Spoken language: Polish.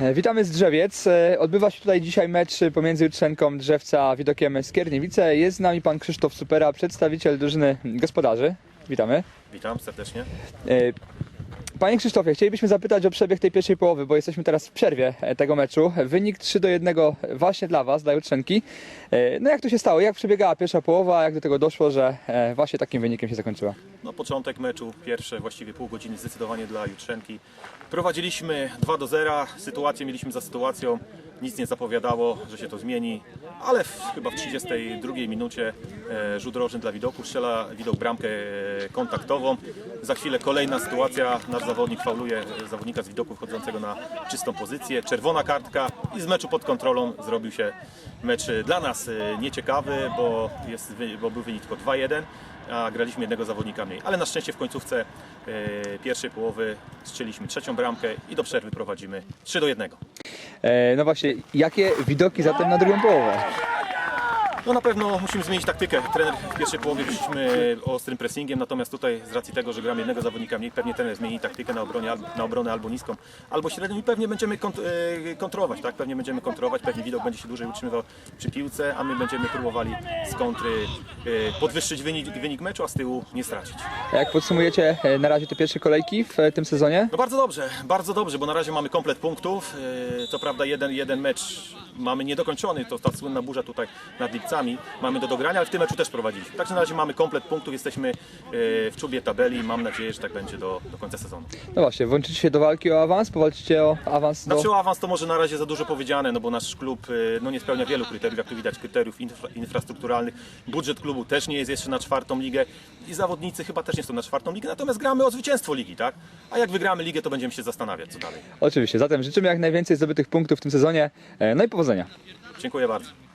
E, Witamy z Drzewiec. E, Odbywa się tutaj dzisiaj mecz pomiędzy Jutrzenką Drzewca a Widokiem Skierniewice. Jest z nami pan Krzysztof Supera, przedstawiciel drużyny gospodarzy. Witamy. Witam serdecznie. Panie Krzysztofie, chcielibyśmy zapytać o przebieg tej pierwszej połowy, bo jesteśmy teraz w przerwie e, tego meczu. Wynik 3 do 1 właśnie dla Was, dla Jutrzenki. E, No jak to się stało? Jak przebiegała pierwsza połowa? Jak do tego doszło, że e, właśnie takim wynikiem się zakończyła? No, początek meczu, pierwsze właściwie pół godziny zdecydowanie dla Jutrzenki. Prowadziliśmy 2 do 0, sytuację mieliśmy za sytuacją, nic nie zapowiadało, że się to zmieni, ale w, chyba w 32 minucie e, rzut rożny dla widoku, strzela widok bramkę e, kontaktową. Za chwilę kolejna sytuacja, nasz zawodnik fauluje e, zawodnika z widoku wchodzącego na czystą pozycję, czerwona kartka i z meczu pod kontrolą zrobił się mecz dla nas nieciekawy, bo, jest, bo był wynik tylko 2-1 a graliśmy jednego zawodnika mniej. Ale na szczęście w końcówce pierwszej połowy strzeliśmy trzecią bramkę i do przerwy prowadzimy 3 do 1. E, No właśnie, jakie widoki zatem na drugą połowę? No na pewno musimy zmienić taktykę. Trener w pierwszej połowie wyszliśmy ostrym pressingiem, natomiast tutaj z racji tego, że gramy jednego zawodnika mniej, pewnie trener zmieni taktykę na, obronie, na obronę albo niską, albo średnią i pewnie będziemy kont- e, kontrować, tak? Pewnie będziemy kontrować, pewnie widok będzie się dłużej utrzymywał przy piłce, a my będziemy próbowali z kontry e, podwyższyć wynik, wynik meczu, a z tyłu nie stracić. A Jak podsumujecie e, na razie te pierwsze kolejki w tym sezonie? No bardzo dobrze, bardzo dobrze, bo na razie mamy komplet punktów. Co prawda jeden, jeden mecz mamy niedokończony, to ta słynna burza tutaj nad Mamy do dogrania, ale w tym meczu też prowadziliśmy. Także na razie mamy komplet punktów, jesteśmy yy, w czubie tabeli. Mam nadzieję, że tak będzie do, do końca sezonu. No właśnie, włączycie się do walki o awans, powalczycie o awans do... Znaczy o awans to może na razie za dużo powiedziane, no bo nasz klub yy, no nie spełnia wielu kryteriów, jak tu widać, kryteriów infra, infrastrukturalnych. Budżet klubu też nie jest jeszcze na czwartą ligę i zawodnicy chyba też nie są na czwartą ligę, natomiast gramy o zwycięstwo ligi, tak? A jak wygramy ligę, to będziemy się zastanawiać, co dalej. Oczywiście, zatem życzymy jak najwięcej zdobytych punktów w tym sezonie, e, no i powodzenia. Dziękuję bardzo.